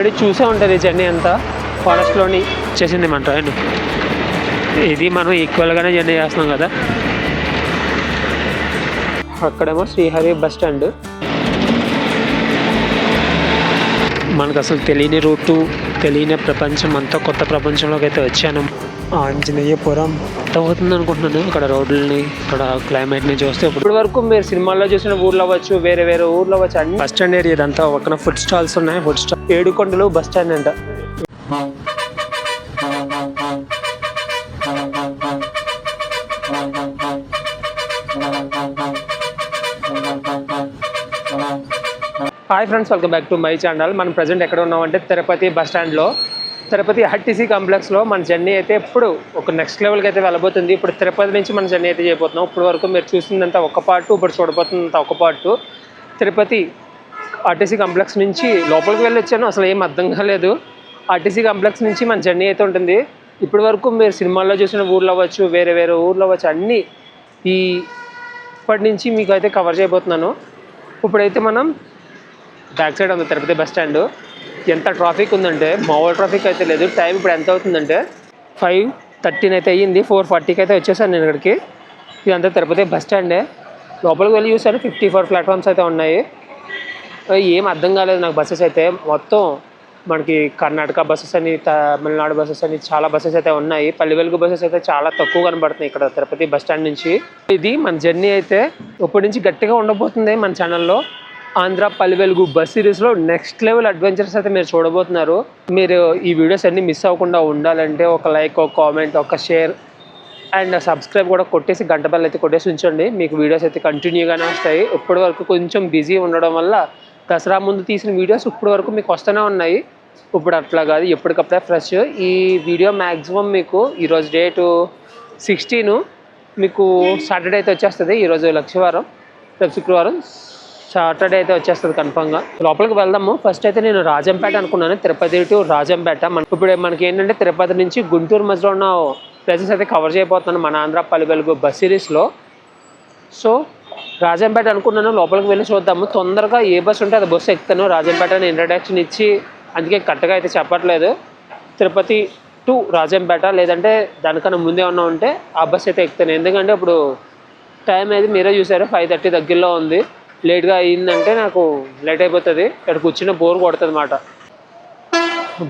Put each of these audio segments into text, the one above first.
ఇక్కడ చూసే ఉంటుంది జర్నీ అంతా. ఫారెస్ట్లోని చేసింది మన ట్రైన్ ఇది మనం ఈక్వల్గానే జర్నీ చేస్తున్నాం కదా. అక్కడేమో శ్రీహరి బస్ స్టాండ్ మనకు అసలు తెలియని రూటు తెలియని ప్రపంచం అంతా కొత్త ప్రపంచంలోకి అయితే వచ్చాను. ఆంజనేయపురం. అవుతుంది అనుకుంటున్నాను ఇక్కడ రోడ్లని ఇక్కడ క్లైమేట్ని చూస్తే. ఇప్పటి వరకు మీరు సినిమాల్లో చూసిన ఊర్లు అవ్వచ్చు వేరే వేరే ఊర్లు అవ్వచ్చు అన్ని బస్ స్టాండ్ ఏరియా ఇదంతా పక్కన ఫుడ్ స్టాల్స్ ఉన్నాయి food stall Yedukondalu bus stand అంట. Hi friends welcome back to my channel. మనం ప్రజెంట్ ఎక్కడ ఉన్నామంటే తిరుపతి బస్ స్టాండ్లో. తిరుపతి ఆర్టీసీ కాంప్లెక్స్లో మన జర్నీ అయితే ఇప్పుడు ఒక నెక్స్ట్ లెవెల్కి అయితే వెళ్ళబోతుంది. ఇప్పుడు తిరుపతి నుంచి మన జర్నీ అయితే చేయబోతున్నాం. ఇప్పుడు వరకు మీరు చూసిందంతా ఒక పార్ట్ ఇప్పుడు చూడబోతుందంతా ఒక పార్టు తిరుపతి ఆర్టీసీ కాంప్లెక్స్ నుంచి లోపలికి వెళ్ళి వచ్చాను అసలు ఏం అర్థం కాలేదు. ఆర్టీసీ కాంప్లెక్స్ నుంచి మన జర్నీ అయితే ఉంటుంది. ఇప్పటి వరకు మీరు సినిమాల్లో చూసిన ఊళ్ళో అవ్వచ్చు వేరే వేరే ఊళ్ళో అవ్వచ్చు అన్నీ ఈ ఇప్పటి నుంచి మీకు అయితే కవర్ చేయబోతున్నాను. ఇప్పుడైతే మనం బ్యాక్ సైడ్ ఉంది తిరుపతి బస్ స్టాండ్. ఎంత ట్రాఫిక్ ఉందంటే మామూలు ట్రాఫిక్ అయితే లేదు. టైం ఇప్పుడు ఎంత అవుతుందంటే ఫైవ్ థర్టీన్ అయితే అయ్యింది. ఫోర్ ఫార్టీకి అయితే వచ్చేసాను నేను ఇక్కడికి. ఇదంతా తిరుపతి బస్ స్టాండే. లోపలికి వెళ్ళి చూసాను ఫిఫ్టీ ఫోర్ ప్లాట్ఫామ్స్ అయితే ఉన్నాయి. ఏం అర్థం కాలేదు నాకు బస్సెస్ అయితే. మొత్తం మనకి కర్ణాటక బస్సెస్ అని తమిళనాడు బస్సెస్ అని చాలా బస్సెస్ అయితే ఉన్నాయి. పల్లె వెలుగు బస్సెస్ అయితే చాలా తక్కువ కనబడుతున్నాయి ఇక్కడ తిరుపతి బస్ స్టాండ్ నుంచి. ఇది మన జర్నీ అయితే ఇప్పటి నుంచి గట్టిగా ఉండబోతుంది మన ఛానల్లో. ఆంధ్ర పల్లి వెలుగు బస్ సిరీస్లో నెక్స్ట్ లెవెల్ అడ్వెంచర్స్ అయితే మీరు చూడబోతున్నారు. మీరు ఈ వీడియోస్ అన్ని మిస్ అవ్వకుండా ఉండాలంటే ఒక లైక్ ఒక కామెంట్ ఒక షేర్ అండ్ సబ్స్క్రైబ్ కూడా కొట్టేసి గంట బెల్ అయితే కొట్టేసి ఉంచండి. మీకు వీడియోస్ అయితే కంటిన్యూగానే వస్తాయి. ఇప్పటి వరకు కొంచెం బిజీ ఉండడం వల్ల దసరా ముందు తీసిన వీడియోస్ ఇప్పటి వరకు మీకు వస్తూనే ఉన్నాయి. ఇప్పుడు అట్లా కాదు ఎప్పటికప్పుడే ఫ్రెష్. ఈ వీడియో మ్యాక్సిమం మీకు ఈరోజు డేటు సిక్స్టీన్. మీకు సాటర్డే అయితే వచ్చేస్తుంది ఈరోజు లక్షవారం రేపు శుక్రవారం. సాటర్డే అయితే వచ్చేస్తుంది కన్ఫామ్గా లోపలికి వెళ్దాము. ఫస్ట్ అయితే నేను రాజంపేట అనుకున్నాను. తిరుపతి టు రాజంపేట. మన ఇప్పుడు మనకి ఏంటంటే తిరుపతి నుంచి గుంటూరు మధ్యలో ఉన్న ప్లేసెస్ అయితే కవర్ చేయబోతున్నాను మన ఆంధ్ర పల్లెవెలుగు బస్ సిరీస్లో సో రాజంపేట అనుకున్నాను. లోపలికి వెళ్ళి చూద్దాము. తొందరగా ఏ బస్సు ఉంటే అది బస్సు ఎక్కుతాను. రాజంపేట అని ఇంట్రడక్షన్ ఇచ్చి అందుకే కరెక్ట్గా అయితే చెప్పట్లేదు. తిరుపతి టు రాజంపేట లేదంటే దానికన్నా ముందే ఉన్నా ఉంటే ఆ బస్సు అయితే ఎక్కుతాను. ఎందుకంటే ఇప్పుడు టైం అయితే మీరే చూసారు. ఫైవ్ థర్టీ దగ్గరలో ఉంది. లేట్గా అయ్యిందంటే నాకు లేట్ అయిపోతుంది. ఇక్కడ కూర్చున్న బోర్ కొడుతుంది అన్నమాట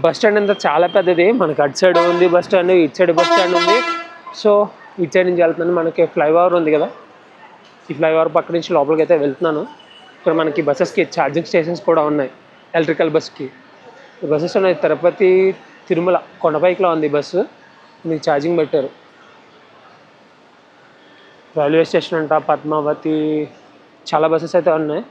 బస్ స్టాండ్ అంతా చాలా పెద్దది. మనకి అటు సైడ్ ఉంది బస్ స్టాండ్ ఇటు సైడ్ బస్ స్టాండ్ ఉంది. సో ఇటు సైడ్ నుంచి వెళ్తున్నాను. మనకి ఫ్లైఓవర్ ఉంది కదా. ఈ ఫ్లైఓవర్ పక్క నుంచి లోపలికి అయితే వెళ్తున్నాను. ఇక్కడ మనకి బస్సెస్కి ఛార్జింగ్ స్టేషన్స్ కూడా ఉన్నాయి. ఎలక్ట్రికల్ బస్కి. బస్సెస్ ఉన్నాయి. తిరుపతి తిరుమల కొండపైకిలో ఉంది బస్సు. మీకు ఛార్జింగ్ పెట్టారు. రైల్వే స్టేషన్ అంట పద్మావతి చాలా బస్సెస్ అయితే ఉన్నాయి.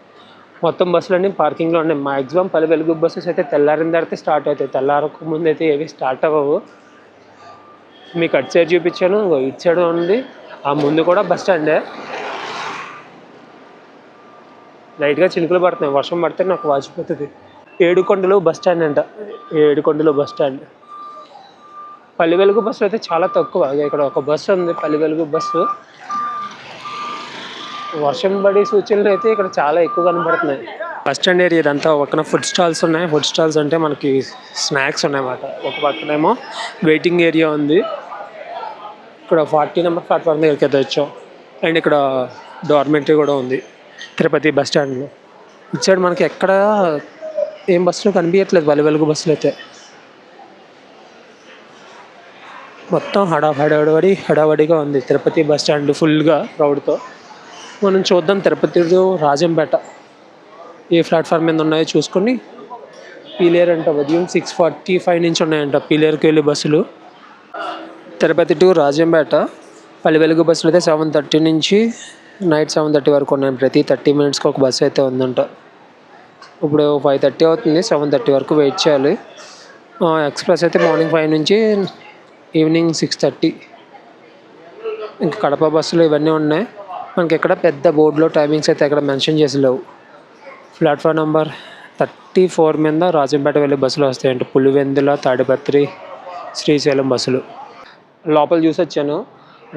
మొత్తం బస్సులు అన్నీ పార్కింగ్లో ఉన్నాయి. మ్యాక్సిమం పలు వెలుగు బస్సెస్ అయితే తెల్లారిన తర్వాత స్టార్ట్ అవుతాయి. తెల్లారక ముందు అయితే ఏవి స్టార్ట్ అవ్వవు. మీకు అటు సైడ్ చూపించాను ఇటు సైడ్ ఉంది. ఆ ముందు కూడా బస్ స్టాండే లైట్గా చినుకులు పడుతున్నాయి. వర్షం పడితే నాకు వాచిపోతుంది. ఏడుకొండలు బస్ స్టాండ్ అంట. ఏడుకొండలు బస్ స్టాండ్ పల్లి వెలుగు బస్సులు అయితే చాలా తక్కువ. ఇక్కడ ఒక బస్సు ఉంది పల్లి వెలుగు బస్సు వర్షం పడి సూచనలు అయితే ఇక్కడ చాలా ఎక్కువ కనబడుతున్నాయి. బస్ స్టాండ్ ఏరియా ఇదంతా పక్కన ఫుడ్ స్టాల్స్ ఉన్నాయి. ఫుడ్ స్టాల్స్ అంటే మనకి స్నాక్స్ ఉన్నాయన్నమాట. ఒక పక్కనేమో వెయిటింగ్ ఏరియా ఉంది. ఇక్కడ ఫార్టీ నెంబర్ ప్లాట్ఫామ్ దగ్గరికి అయితే వచ్చాం. అండ్ ఇక్కడ డార్మెంటరీ కూడా ఉంది. తిరుపతి బస్ స్టాండ్లో ఇటు సైడ్ మనకి ఎక్కడ ఏం బస్సులు కనిపించట్లేదు. వెలు వెలుగు బస్సులు అయితే. మొత్తం హడా హడావడి హడావడిగా ఉంది. తిరుపతి బస్ స్టాండ్ ఫుల్గా క్రౌడ్తో మనం చూద్దాం తిరుపతి రాజంపేట ఏ ప్లాట్ఫామ్ మీద ఉన్నాయో చూసుకొని. పీలేరు అంట ఉదయం సిక్స్ ఫార్టీ ఫైవ్ నుంచి ఉన్నాయంట పీలేరుకి వెళ్ళి బస్సులు. తిరుపతి టు రాజంపేట పల్లి వెలుగు బస్సులు అయితే సెవెన్ థర్టీ నుంచి నైట్ సెవెన్ థర్టీ వరకు ఉన్నాయి. ప్రతి థర్టీ మినిట్స్కి ఒక బస్సు అయితే ఉందంట. ఇప్పుడు ఫైవ్ థర్టీ అవుతుంది. సెవెన్ థర్టీ వరకు వెయిట్ చేయాలి. ఎక్స్ప్రెస్ అయితే మార్నింగ్ ఫైవ్ నుంచి ఈవినింగ్ సిక్స్ థర్టీ. ఇంకా కడప బస్సులు ఇవన్నీ ఉన్నాయి. మనకి ఇక్కడ పెద్ద బోర్డులో టైమింగ్స్ అయితే ఎక్కడ మెన్షన్ చేసి లేవు ప్లాట్ఫామ్ నెంబర్ థర్టీ ఫోర్ మీద రాజంపేట వెళ్ళే బస్సులు వస్తాయంట పులివెందుల తాడిపత్రి శ్రీశైలం బస్సులు. లోపల చూసి వచ్చాను.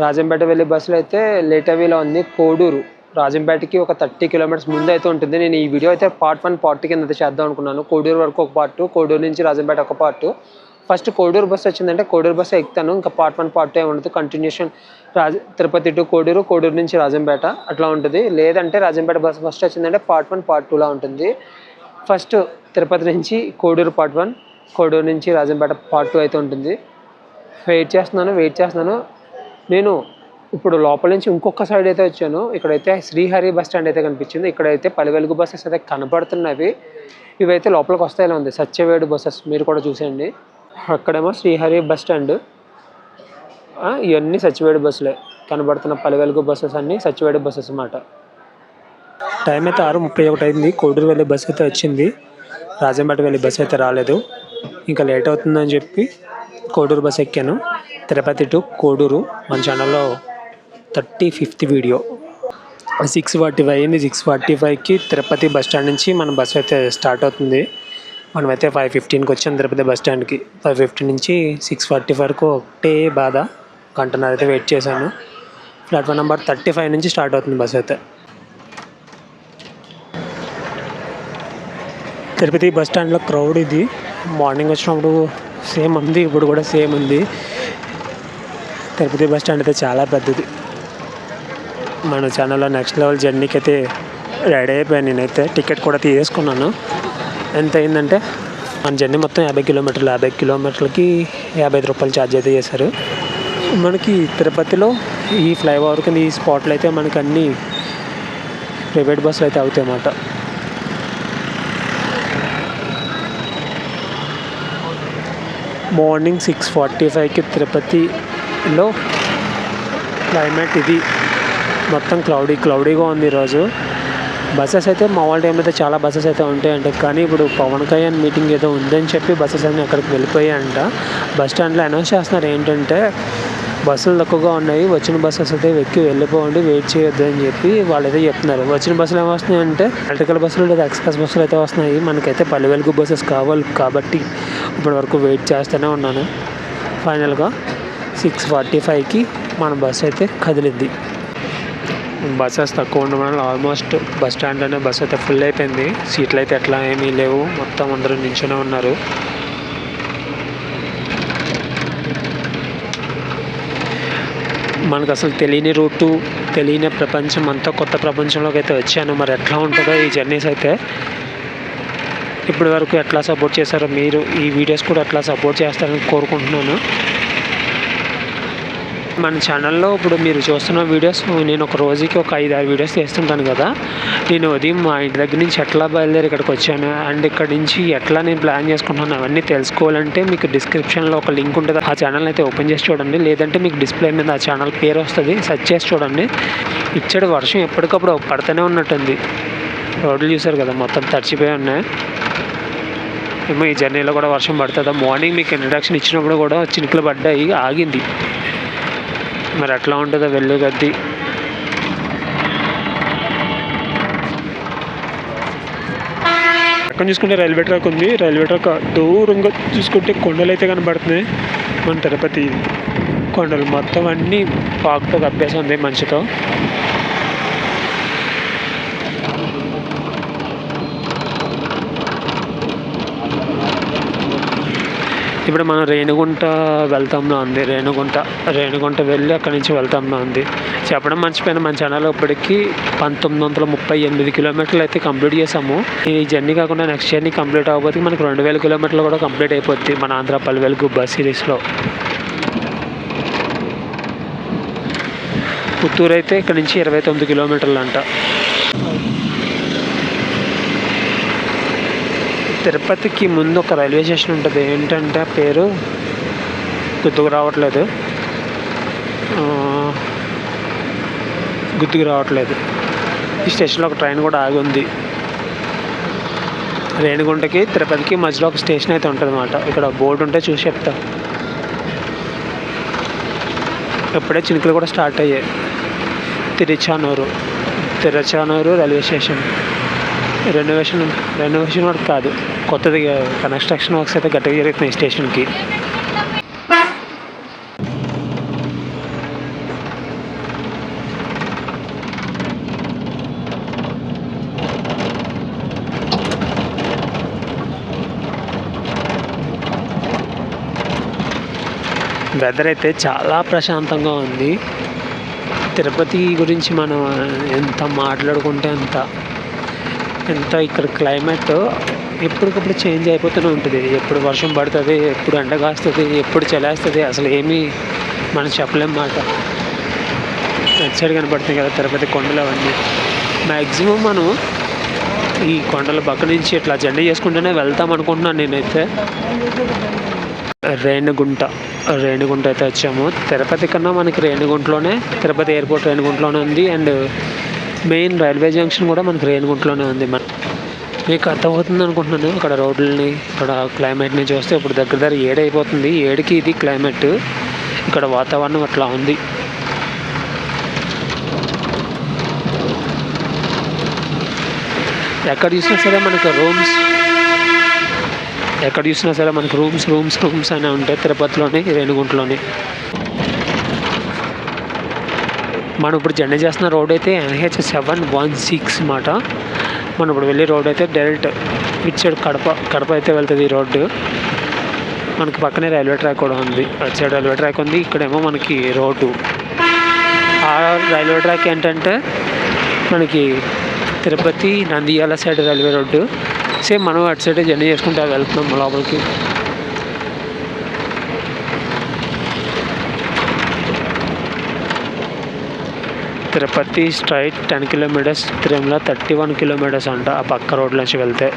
రాజంపేట వెళ్ళే బస్సులు అయితే లేటవీలో ఉంది. కోడూరు. రాజంపేటకి ఒక థర్టీ కిలోమీటర్స్ ముందు అయితే ఉంటుంది. నేను ఈ వీడియో అయితే పార్ట్ వన్ పార్ట్ కింద అయితే చేద్దాం అనుకున్నాను. కోడూరు వరకు ఒక పార్ట్ కోడూరు నుంచి రాజంపేట ఒక పార్ట్ ఫస్ట్ కోడూరు బస్సు వచ్చిందంటే కోడూరు బస్ ఎక్కుతాను. ఇంకా పార్ట్ వన్ పార్ట్ టూ ఉండదు. కంటిన్యూషన్ రాజ తిరుపతి టు కోడూరు కోడూరు నుంచి రాజంపేట అట్లా ఉంటుంది. లేదంటే రాజంపేట బస్ ఫస్ట్ వచ్చిందంటే పార్ట్ వన్ పార్ట్ టూలా ఉంటుంది. ఫస్ట్ తిరుపతి నుంచి కోడూరు పార్ట్ వన్ కోడూరు నుంచి రాజంపేట పార్ట్ టూ అయితే ఉంటుంది. వెయిట్ చేస్తున్నాను వెయిట్ చేస్తున్నాను. నేను ఇప్పుడు లోపల నుంచి ఇంకొక సైడ్ అయితే వచ్చాను. ఇక్కడైతే శ్రీహరి బస్ స్టాండ్ అయితే కనిపించింది. ఇక్కడైతే పలివెలుగు బస్సెస్ అయితే కనబడుతున్నవి. ఇవైతే లోపలికి వస్తాయిలా ఉంది. సత్యవేడు బస్సెస్ మీరు కూడా చూసేయండి. అక్కడేమో శ్రీహరి బస్ స్టాండ్. ఇవన్నీ సచివేడు బస్సులే. కనబడుతున్న పలువెలుగు బస్సెస్ అన్నీ సచివేడు బస్సెస్ అన్నమాట. టైం అయితే ఆరు ముప్పై ఒకటి అయింది. కోడూరు వెళ్ళే బస్సు అయితే వచ్చింది. రాజంపేట వెళ్ళే బస్ అయితే రాలేదు. ఇంకా లేట్ అవుతుందని చెప్పి కోడూరు బస్సు ఎక్కాను. తిరుపతి టు కోడూరు. మన ఛానల్లో thirty fifth video. Six forty five అయింది. సిక్స్ ఫార్టీ ఫైవ్కి తిరుపతి బస్ స్టాండ్ నుంచి మన బస్సు అయితే స్టార్ట్ అవుతుంది. మనమైతే ఫైవ్ ఫిఫ్టీన్కి వచ్చాం తిరుపతి బస్ స్టాండ్కి ఫైవ్ ఫిఫ్టీన్ నుంచి సిక్స్ ఫార్టీ వరకు ఒకటే బాధ. గంటన్నర అయితే వెయిట్ చేశాను. ప్లాట్ఫామ్ నెంబర్ థర్టీ ఫైవ్ నుంచి స్టార్ట్ అవుతుంది బస్ అయితే. తిరుపతి బస్ స్టాండ్లో క్రౌడ్ ఇది. మార్నింగ్ వచ్చినప్పుడు సేమ్ ఉంది ఇప్పుడు కూడా సేమ్ ఉంది. తిరుపతి బస్ స్టాండ్ అయితే చాలా పెద్దది. మన ఛానల్లో నెక్స్ట్ లెవెల్ జర్నీకి అయితే రెడీ అయిపోయాను నేనైతే. టికెట్ కూడా తీసేసుకున్నాను. ఎంత అయిందంటే మన జర్నీ మొత్తం యాభై కిలోమీటర్లు యాభై కిలోమీటర్లకి యాభై ఐదు రూపాయలు ఛార్జ్ అయితే చేశారు. మనకి తిరుపతిలో ఈ ఫ్లైఓవర్ కింద ఈ స్పాట్లో అయితే మనకి అన్నీ ప్రైవేట్ బస్సులు అయితే అవుతాయి అన్నమాట. మార్నింగ్ సిక్స్ ఫార్టీ ఫైవ్కి తిరుపతిలో క్లైమేట్ ఇది. మొత్తం క్లౌడీ క్లౌడీగా ఉంది ఈరోజు. బస్సెస్ అయితే మామూలు టైంలో అయితే చాలా బస్సెస్ అయితే ఉంటాయంట. కానీ ఇప్పుడు పవన్ కళ్యాణ్ మీటింగ్ ఏదో ఉందని చెప్పి బస్సెస్ అన్నీ అక్కడికి వెళ్ళిపోయాయంట. బస్ స్టాండ్లో అనౌన్స్ చేస్తున్నారు ఏంటంటే బస్సులు తక్కువగా ఉన్నాయి వచ్చిన బస్సెస్ అయితే ఎక్కి వెళ్ళిపోండి వెయిట్ చేయొద్దు అని చెప్పి వాళ్ళు అయితే చెప్తున్నారు. వచ్చిన బస్సులు ఏమొస్తున్నాయి అంటే ఎలక్ట్రికల్ బస్సులు లేదా ఎక్స్ప్రెస్ బస్సులు అయితే వస్తున్నాయి. మనకైతే పల్లె వెలుగు బస్సెస్ కావాలి కాబట్టి ఇప్పటి వరకు వెయిట్ చేస్తూనే ఉన్నాను. ఫైనల్గా సిక్స్ ఫార్టీ ఫైవ్కి మన బస్సు అయితే కదిలింది. బస్సెస్ తక్కువ ఉండడం వల్ల ఆల్మోస్ట్ బస్ స్టాండ్లోనే బస్ అయితే ఫుల్ అయిపోయింది. సీట్లు అయితే ఎట్లా ఏమీ లేవు. మొత్తం అందరూ నించునే ఉన్నారు. మనకు అసలు తెలియని రూటు తెలియని ప్రపంచం అంతా కొత్త ప్రపంచంలోకి అయితే వచ్చాను. మరి ఎట్లా ఉంటుందో ఈ జర్నీస్ అయితే. ఇప్పటి వరకు ఎట్లా సపోర్ట్ చేశారో మీరు ఈ వీడియోస్ కూడా ఎట్లా సపోర్ట్ చేస్తారని కోరుకుంటున్నాను. మన ఛానల్లో ఇప్పుడు మీరు చూస్తున్న వీడియోస్ నేను ఒక రోజుకి ఒక ఐదు ఆరు వీడియోస్ చేస్తుంటాను కదా. నేను ఉదయం మా ఇంటి దగ్గర నుంచి ఎట్లా బయలుదేరి ఇక్కడికి వచ్చాను అండ్ ఇక్కడ నుంచి ఎట్లా నేను ప్లాన్ చేసుకుంటున్నాను అవన్నీ తెలుసుకోవాలంటే మీకు డిస్క్రిప్షన్లో ఒక లింక్ ఉంటుంది. ఆ ఛానల్ అయితే ఓపెన్ చేసి చూడండి. లేదంటే మీకు డిస్ప్లే మీద ఆ ఛానల్ పేరు వస్తుంది. సెర్చ్ చేసి చూడండి. ఇచ్చడి వర్షం ఎప్పటికప్పుడు పడుతూనే ఉన్నట్టుంది. రోడ్లు చూసారు కదా మొత్తం తడిచిపోయి ఉన్నాయి. ఏమో ఈ జర్నీలో కూడా వర్షం పడుతుందా? మార్నింగ్ మీకు ఇంట్రడక్షన్ ఇచ్చినప్పుడు కూడా చినుకులు పడ్డాయి ఆగింది. మరి ఎట్లా ఉంటుందో వెళ్ళు గద్ది పక్కన చూసుకుంటే రైల్వే ట్రాక్ ఉంది. రైల్వే ట్రాక్ దూరంగా చూసుకుంటే కొండలు అయితే కనబడుతున్నాయి. మన తిరుపతి కొండలు మొత్తం అన్నీ పాకుతో కప్పేసి ఉంది మంచుతో ఇప్పుడు మనం రేణుగుంట వెళ్తాంలో ఉంది రేణుగుంట రేణుగుంట వెళ్ళి అక్కడి నుంచి వెళ్తాంలో ఉంది చెప్పడం మర్చిపోయిన. మన ఛానల్ ఇప్పటికీ పంతొమ్మిది వందల ముప్పై ఎనిమిది కిలోమీటర్లు అయితే కంప్లీట్ చేసాము ఈ జర్నీ కాకుండా నెక్స్ట్ జర్నీ కంప్లీట్ అవ్వబోతే మనకు రెండు వేల కిలోమీటర్లు కూడా కంప్లీట్ అయిపోద్ది మన ఆంధ్ర పల్వెలుగు బస్ సిరీస్లో పుత్తూరు అయితే ఇక్కడ నుంచి ఇరవై తొమ్మిది కిలోమీటర్లు అంట. తిరుపతికి ముందు ఒక రైల్వే స్టేషన్ ఉంటుంది. ఏంటంటే ఆ పేరు గుర్తుకు రావట్లేదు. గుర్తుకు రావట్లేదు. ఈ స్టేషన్లో ఒక ట్రైన్ కూడా ఆగి ఉంది. రేణిగుంటకి తిరుపతికి మధ్యలో ఒక స్టేషన్ అయితే ఉంటుంది అనమాట ఇక్కడ బోర్డు ఉంటే చూసి చెప్తా. ఇప్పుడే చినుకులు కూడా స్టార్ట్ అయ్యాయి. Tiruchanur. Tiruchanur railway station. Renovation renovation work కాదు. కొత్తది కన్స్ట్రక్షన్ వర్క్స్ అయితే గట్టిగా జరుగుతున్నాయి స్టేషన్కి వెదర్ అయితే చాలా ప్రశాంతంగా ఉంది. తిరుపతి గురించి మనం ఎంత మాట్లాడుకుంటే అంత ఎంత ఇక్కడ క్లైమేట్ ఎప్పటికప్పుడు చేంజ్ అయిపోతూనే ఉంటుంది. ఎప్పుడు వర్షం పడుతుంది ఎప్పుడు ఎండ కాస్తుంది ఎప్పుడు చలేస్తుంది అసలు ఏమీ మనం చెప్పలేం మాట. అటు సైడ్ కనపడుతుంది కదా తిరుపతి కొండలు అవన్నీ. మ్యాక్సిమం మనం ఈ కొండల పక్క నుంచి ఇట్లా జర్నీ చేసుకుంటూనే వెళ్తాం అనుకుంటున్నాను నేనైతే. రేణిగుంట రేణిగుంట అయితే వచ్చాము. తిరుపతి కన్నా మనకి రేణిగుంటలోనే తిరుపతి ఎయిర్పోర్ట్ రేణిగుంటలోనే ఉంది. అండ్ మెయిన్ రైల్వే జంక్షన్ కూడా మనకి రేణిగుంటలోనే ఉంది మన మీకు అర్థమవుతుంది అనుకుంటున్నాను. అక్కడ రోడ్లని ఇక్కడ క్లైమేట్ని చూస్తే ఇప్పుడు దగ్గర దగ్గర ఏడైపోతుంది. ఏడికి ఏడుకి ఇది క్లైమేట్ ఇక్కడ వాతావరణం అట్లా ఉంది. ఎక్కడ చూసినా సరే మనకు రూమ్స్ ఎక్కడ చూసినా సరే మనకు రూమ్స్ రూమ్స్ రూమ్స్ అనే ఉంటాయి. తిరుపతిలోని రేణిగుంటలోని. మనం ఇప్పుడు జర్నీ చేస్తున్న రోడ్ అయితే ఎన్హెచ్ సెవెన్ వన్ సిక్స్ మాట మనం ఇప్పుడు వెళ్ళే రోడ్ అయితే డైరెక్ట్ ఇటు సైడ్ కడప కడప అయితే వెళ్తుంది ఈ రోడ్డు. మనకి పక్కనే రైల్వే ట్రాక్ కూడా ఉంది. అటు సైడ్ రైల్వే ట్రాక్ ఉంది ఇక్కడేమో మనకి రోడ్డు. ఆ రైల్వే ట్రాక్ ఏంటంటే మనకి Tirupati Nandyal side railway road. Same మనం అటు సైడ్ జర్నీ చేసుకుంటా వెళ్తున్నాం లోపలికి. Tirupati straight ten kilometres Tirumala thirty one kilometres అంట ఆ పక్క రోడ్ నుంచి వెళ్తే.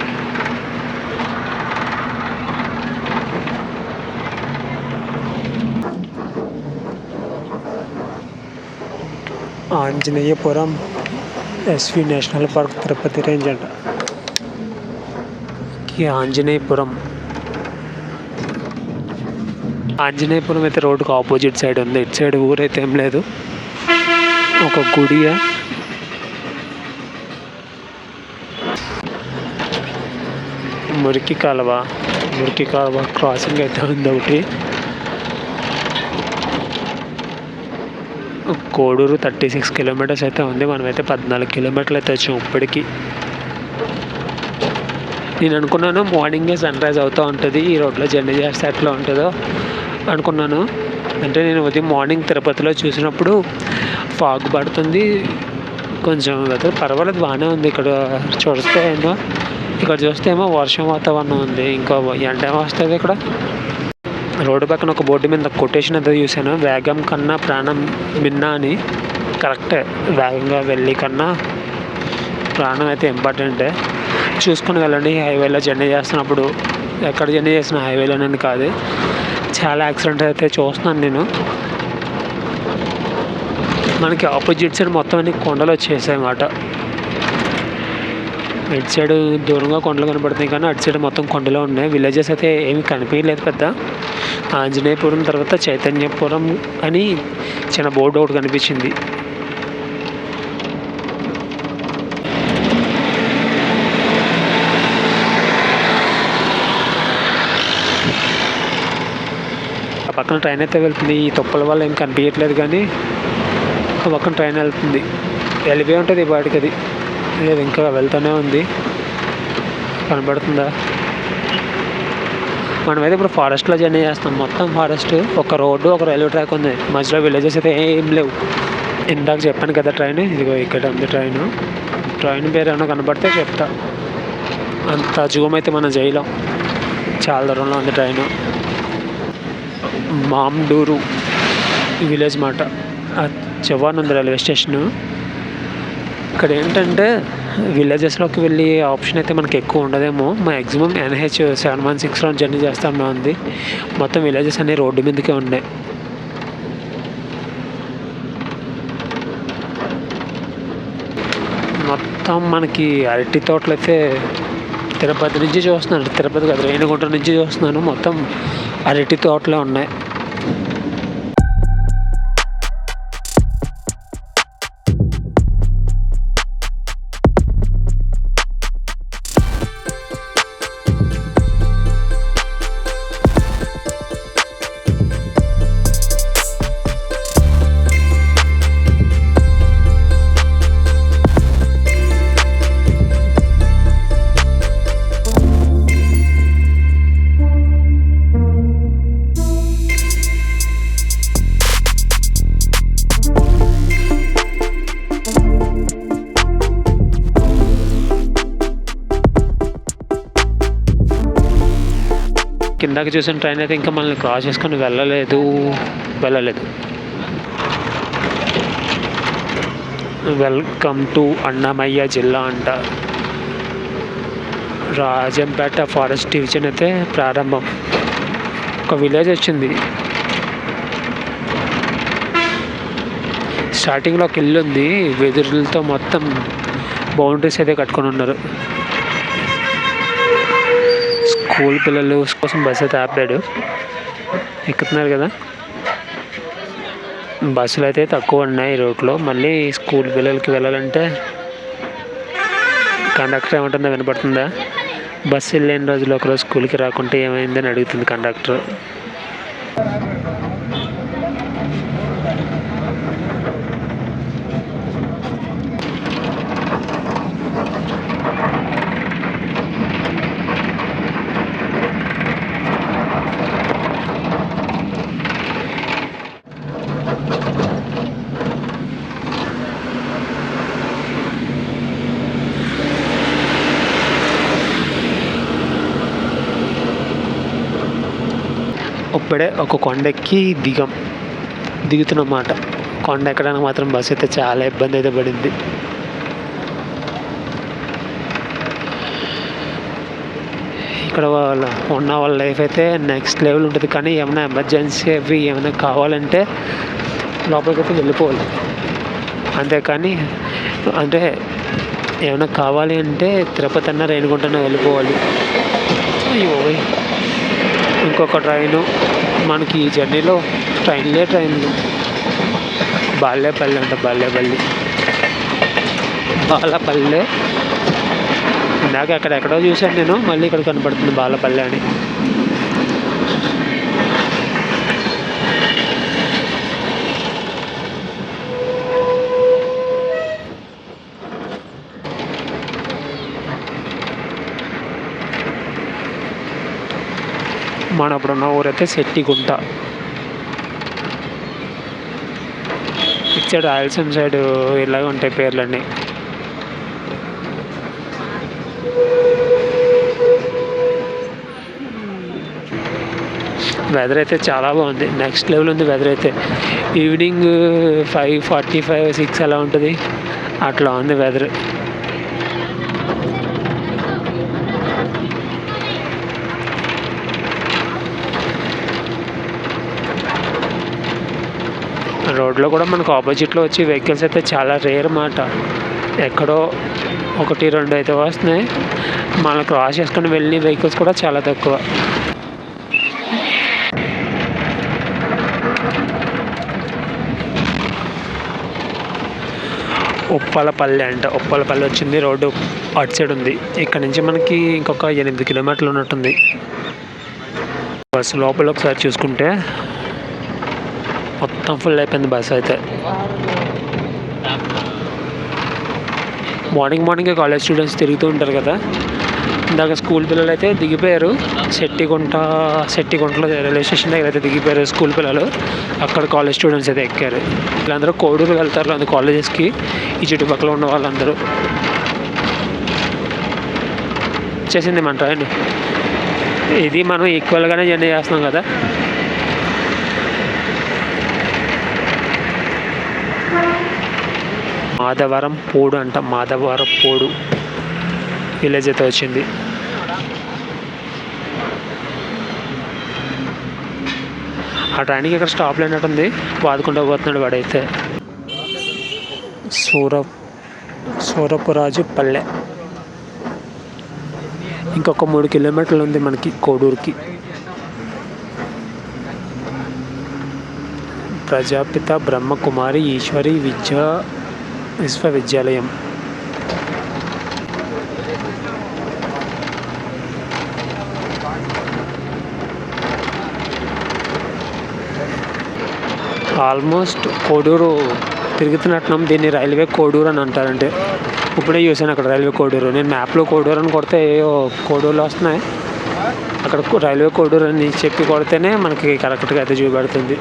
Anjaneyapuram SV national park Tirupati range అంట. ఆంజనేయపురం. ఆంజనేయపురం అయితే రోడ్డుకు ఆపోజిట్ సైడ్ ఉంది. ఇటు సైడ్ ఊరైతే ఏం లేదు. ఒక గుడి మురికి కాలువ. మురికి కాలువ క్రాసింగ్ అయితే ఉంది ఒకటి. కోడూరు థర్టీ సిక్స్ కిలోమీటర్స్ అయితే ఉంది. మనమైతే పద్నాలుగు కిలోమీటర్లు అయితే వచ్చాం ఇప్పటికి. నేను అనుకున్నాను మార్నింగే సన్ రైజ్ అవుతూ ఉంటుంది. ఈ రోడ్లో జర్నీ చేస్తే ఎట్లా ఉంటుందో అనుకున్నాను. అంటే నేను ఉదయం మార్నింగ్ తిరుపతిలో చూసినప్పుడు ఫాగ్ పడుతుంది. కొంచెం వెదర్ పర్వాలేదు బాగానే ఉంది. ఇక్కడ చూస్తే ఏమో ఇక్కడ చూస్తే ఏమో వర్షం వాతావరణం ఉంది. ఇంకా ఎండ వస్తుంది ఇక్కడ. రోడ్డు పక్కన ఒక బోర్డు మీద కొటేషన్ ఏదో చూశాను. వేగం కన్నా ప్రాణం మిన్నా అని. కరెక్టే వేగంగా వెళ్ళి కన్నా ప్రాణం అయితే ఇంపార్టెంటే. చూసుకొని వెళ్ళండి. హైవేలో జర్నీ చేస్తున్నప్పుడు ఎక్కడ జర్నీ చేసిన హైవేలోనని కాదు. చాలా యాక్సిడెంట్ అయితే చూస్తున్నాను నేను. మనకి ఆపోజిట్ సైడ్ మొత్తం అన్ని కొండలు వచ్చేసాయి అన్నమాట. ఇటు సైడ్ దూరంగా కొండలు కనపడుతున్నాయి కానీ అటు సైడ్ మొత్తం కొండలు ఉన్నాయి. విలేజెస్ అయితే ఏమి కనిపించలేదు పెద్ద. ఆంజనేయపురం తర్వాత చైతన్యపురం అని చిన్న బోర్డు ఒకటి కనిపించింది. పక్కన ట్రైన్ అయితే వెళ్తుంది. ఈ తుప్పల వల్ల ఏం కనిపించట్లేదు కానీ ఒక పక్కన ట్రైన్ వెళ్తుంది. వెళ్ళిపోయి ఉంటుంది ఈ అది. లేదు ఇంకా వెళ్తూనే ఉంది. కనబడుతుందా? మనమైతే ఇప్పుడు ఫారెస్ట్లో జర్నీ చేస్తాం. మొత్తం ఫారెస్ట్ ఒక రోడ్డు ఒక రైల్వే ట్రాక్ ఉంది. మధ్యలో విలేజెస్ అయితే ఏం లేవు. ఇందాక చెప్పాను కదా ట్రైన్ ఇదిగో ఇక్కడ ఉంది ట్రైన్ ట్రైన్ పేరు ఏమైనా కనబడితే చెప్తా. అంత జూమ్ అయితే మనం చేయలేం చాలా దూరంలో ఉంది ట్రైన్ మామ్డూరు విలేజ్ మాట. చవాన్ ఉంది రైల్వే స్టేషను. ఇక్కడ ఏంటంటే విలేజెస్లోకి వెళ్ళి ఆప్షన్ అయితే మనకి ఎక్కువ ఉండదేమో. మ్యాక్సిమం ఎన్హెచ్ సెవెన్ వన్ సిక్స్లో జర్నీ చేస్తామే ఉంది మొత్తం విలేజెస్ అనేవి రోడ్డు మీదకే ఉన్నాయి మొత్తం మనకి అరటి తోటలు అయితే తిరుపతి నుంచి చూస్తున్నాను. తిరుపతి కాదు రేణిగుంట నుంచి చూస్తున్నాను. మొత్తం అరటి తోటలు ఉన్నాయి. ఇందాక చూసిన ట్రైన్ అయితే ఇంకా మనల్ని క్రాస్ చేసుకొని వెళ్ళలేదు వెళ్ళలేదు. వెల్కమ్ టు అన్నమయ్య జిల్లా అంట. రాజంపేట ఫారెస్ట్ డివిజన్ అయితే ప్రారంభం. ఒక విలేజ్ వచ్చింది. స్టార్టింగ్లో ఒక ఇల్లు ఉంది. వెదురులతో మొత్తం బౌండరీస్ అయితే కట్టుకొని ఉన్నారు. స్కూల్ పిల్లలు కోసం బస్ అయితే ఆపాడు. ఎక్కుతున్నారు కదా. బస్సులు అయితే తక్కువ ఉన్నాయి ఈ మళ్ళీ స్కూల్ పిల్లలకి వెళ్ళాలంటే కండక్టర్ ఏమంటుందో వినపడుతుందా? బస్సు వెళ్ళిన రోజులు ఒకరోజు స్కూల్కి రాకుంటే ఏమైందని అడుగుతుంది కండక్టర్. ఇప్పుడే ఒక కొండెక్కి దిగం. దిగుతున్నమాట. కొండ ఎక్కడానికి మాత్రం బస్సు అయితే చాలా ఇబ్బంది అయితే పడింది. ఇక్కడ వాళ్ళ ఉన్న వాళ్ళ లైఫ్ అయితే నెక్స్ట్ లెవెల్ ఉంటుంది. కానీ ఏమైనా ఎమర్జెన్సీ అవి ఏమైనా కావాలంటే లోపలికి అయితే వెళ్ళిపోవాలి. అంతేకాని అంటే ఏమైనా కావాలి అంటే తిరుపతి అన్న రేణిగుంటనే వెళ్ళిపోవాలి. అయ్యో ఇంకొక ట్రైను. మనకి ఈ జర్నీలో ట్రైన్లే ట్రైన్లు బాల్యపల్లి అంట బాల్యపల్లి. బాలపల్లె. ఇందాక అక్కడెక్కడో చూశాను నేను మళ్ళీ ఇక్కడ కనపడుతుంది బాలపల్లె అని. మన ఇప్పుడున్న ఊరైతే శెట్టిగుంట. ఇటు సైడ్ రాయలసీమ సైడ్ ఇలాగ ఉంటాయి పేర్లన్నీ. వెదర్ అయితే చాలా బాగుంది. నెక్స్ట్ లెవెల్ ఉంది వెదర్ అయితే. Evening five forty five six అలా ఉంటుంది. అట్లా ఉంది వెదర్ రోడ్లో కూడా మనకు ఆపోజిట్లో వచ్చి వెహికల్స్ అయితే చాలా రేర్ మాట. ఎక్కడో ఒకటి రెండు అయితే వస్తున్నాయి. మనం క్రాస్ చేసుకుని వెళ్ళిన వెహికల్స్ కూడా చాలా తక్కువ. ఉప్పలపల్లి అంట. ఉప్పలపల్లి వచ్చింది రోడ్డు. అటు సైడ్ ఉంది. ఇక్కడ నుంచి మనకి ఇంకొక ఎనిమిది కిలోమీటర్లు ఉన్నట్టుంది. బస్సు లోపల ఒకసారి చూసుకుంటే మొత్తం ఫుల్ అయిపోయింది బస్సు అయితే. మార్నింగ్ మార్నింగ్ కాలేజ్ స్టూడెంట్స్ తిరుగుతూ ఉంటారు కదా. ఇందాక స్కూల్ పిల్లలు అయితే దిగిపోయారు. శెట్టిగుంట శెట్టిగుంటలో రైల్వే స్టేషన్ దగ్గర అయితే దిగిపోయారు స్కూల్ పిల్లలు. అక్కడ కాలేజ్ స్టూడెంట్స్ అయితే ఎక్కారు. వీళ్ళందరూ కోడూరు వెళ్తారు అందు కాలేజెస్కి ఈ చుట్టుపక్కల ఉన్న వాళ్ళందరూ. వచ్చేసింది మన ట్రైన్ ఇది మనం ఈక్వల్గానే జర్నీ చేస్తున్నాం కదా. మాధవరం పోడు అంట మాధవరం పోడు. విలేజ్ అయితే వచ్చింది. ఆ ట్రైన్కి ఇక్కడ స్టాప్ లేనట్టుంది వాదుకుంటూ పోతున్నాడు వాడైతే. సూర సూరపురాజు పల్లె. ఇంకొక మూడు కిలోమీటర్లు ఉంది మనకి కోడూరుకి. ప్రజాపిత బ్రహ్మకుమారి ఈశ్వరి విద్యా విశ్వవిద్యాలయం ఆల్మోస్ట్ కోడూరు తిరుగుతున్నట్టున్నాం దీన్ని రైల్వే కోడూరు అని అంటారంటే. ఇప్పుడే చూసాను అక్కడ రైల్వే కోడూరు నేను మ్యాప్లో కోడూరు అని కొడితే ఏవో కోడూరులో వస్తున్నాయి. అక్కడ రైల్వే కోడూరు అని చెప్పి కొడితేనే మనకి కరెక్ట్గా అయితే చూపెడుతుంది.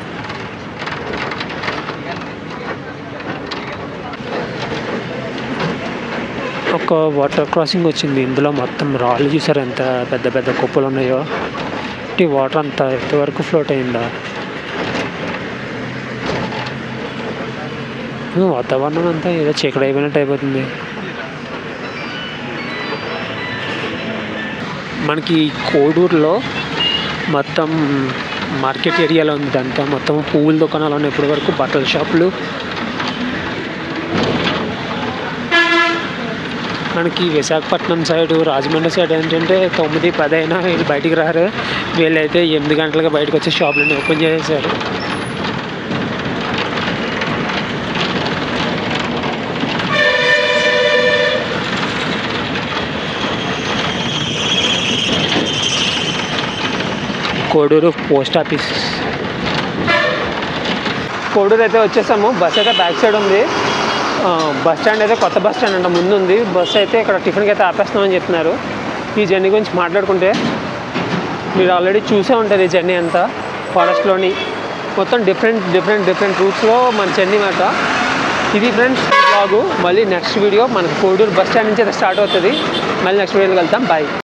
ఒక వాటర్ క్రాసింగ్ వచ్చింది. ఇందులో మొత్తం రాళ్ళు చూసారు ఎంత పెద్ద పెద్ద కుప్పలు ఉన్నాయో? ఈ వాటర్ అంతా ఎంతవరకు ఫ్లోట్ అయిందా? వాతావరణం అంతా ఏదో చీకటి అయిపోయినట్టు అయిపోతుంది. మనకి కోడూరులో మొత్తం మార్కెట్ ఏరియాలో ఉంది. అంతా మొత్తం పువ్వుల దుకాణాలు ఉన్నాయి. ఇప్పటి వరకు బట్టల షాపులు మనకి విశాఖపట్నం సైడ్ రాజమండ్రి సైడ్ ఏంటంటే తొమ్మిది పది అయినా వీళ్ళు బయటికి రారు. వీళ్ళైతే ఎనిమిది గంటలకు బయటకు వచ్చి షాపులన్నీ ఓపెన్ చేసేసారు కోడూరు పోస్ట్ ఆఫీస్. కోడూరు అయితే వచ్చేసాము. బస్ అయితే బ్యాక్ సైడ్ ఉంది. బస్ స్టాండ్ అయితే కొత్త బస్ స్టాండ్ అంట ముందు ఉంది బస్ అయితే ఇక్కడ టిఫిన్కి అయితే ఆపేస్తున్నామని చెప్తున్నారు ఈ జర్నీ గురించి మాట్లాడుకుంటే మీరు ఆల్రెడీ చూసే ఉంటారు ఈ జర్నీ అంతా. ఫారెస్ట్లోని మొత్తం డిఫరెంట్ డిఫరెంట్ డిఫరెంట్ రూట్స్లో మన జర్నీ మాట. ఇది ఫ్రెండ్స్ బ్లాగు మళ్ళీ నెక్స్ట్ వీడియో మనకు కోడూరు బస్ స్టాండ్ నుంచి అయితే స్టార్ట్ అవుతుంది. మళ్ళీ నెక్స్ట్ వీడియోకి వెళ్తాం బాయ్